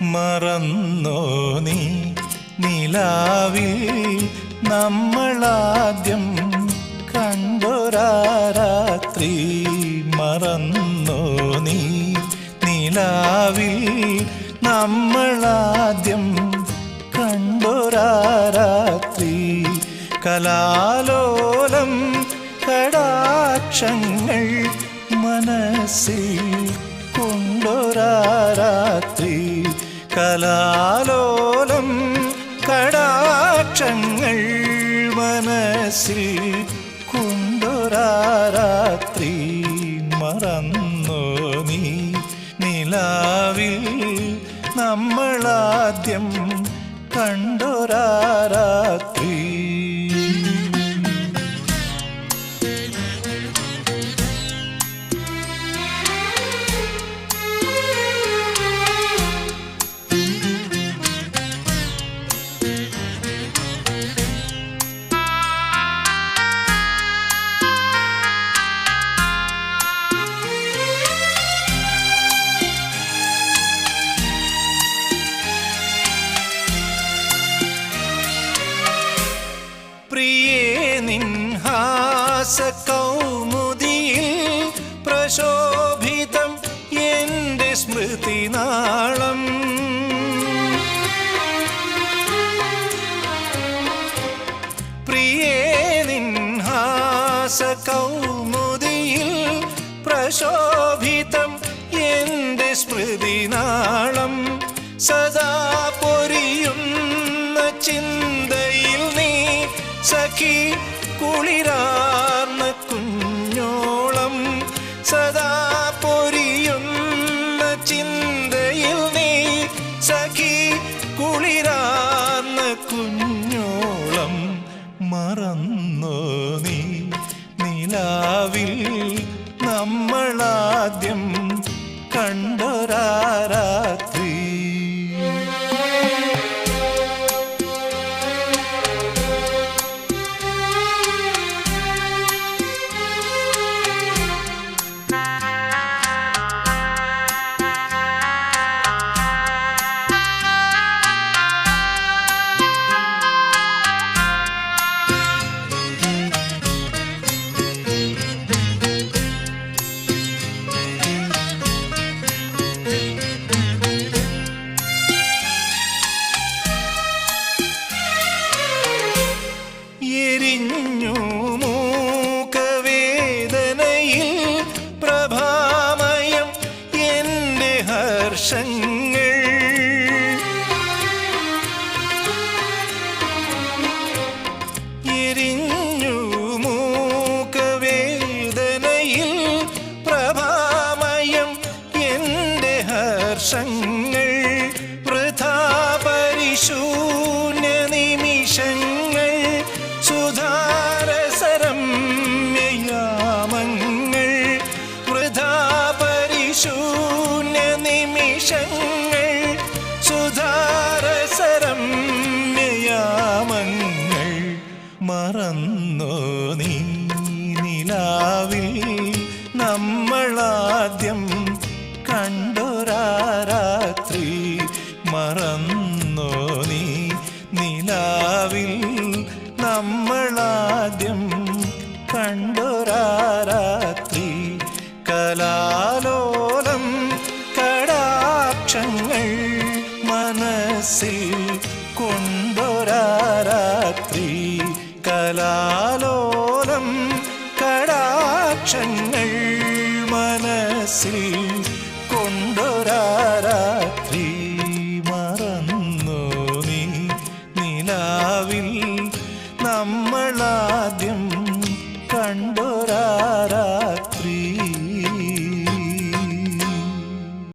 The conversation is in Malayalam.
മറന്നോ നീ? നിലാവിൽ നമ്മളാദ്യം കണ്ടൊരാരാത്രി മറന്നോ നീ? നിലാവിൽ നമ്മളാദ്യം കണ്ടൊരാരാത്രി കലാലോലം കടാക്ഷങ്ങൾ മനസ്സിൽ കൊണ്ടൊരാരാത്രി കലാലോലം കടാക്ഷങ്ങൾ മനസ്സിൽ കൊണ്ടൊരാരാത്രി മറന്നോ നീ? നിലാവിൽ നമ്മളാദ്യം കണ്ടൊരാരാത്രി കൗമുദിയിൽ പ്രശോഭിതം എന്റെ സ്മൃതിനാളം. പ്രിയേ കൗമുദിയിൽ പ്രശോഭിതം എന്റെ സ്മൃതിനാളം. സദാ പൊരിയുന്ന ചിന്തയിൽ നീ സഖി കുളിരാർന്ന ചിന്തയിൽ നീ സഖി കുളിരാർന്ന കുഞ്ഞോളം മറന്നോ നീ. നിലാവിൽ ഹർഷങ്ങൾ എരിഞ്ഞു മൂക്കവേദനയിൽ പ്രഭാമയം എന്റെ ഹർഷങ്ങൾ. നിലാവിൽ നമ്മളാദ്യം കണ്ടൊരാരാത്രി മറന്നോ നീ? നിലാവിൽ നമ്മളാദ്യം കണ്ടൊരാരാത്രി കലാലോലം കടാക്ഷങ്ങൾ മനസ്സിൽ കൊണ്ടൊരാരാത്രി കലാലോലം മനസ്സിൽ കൊണ്ടൊരാരാത്രി മറന്നു നീ. നിലാവിൽ നമ്മളാദ്യം കണ്ടൊരാരാത്രി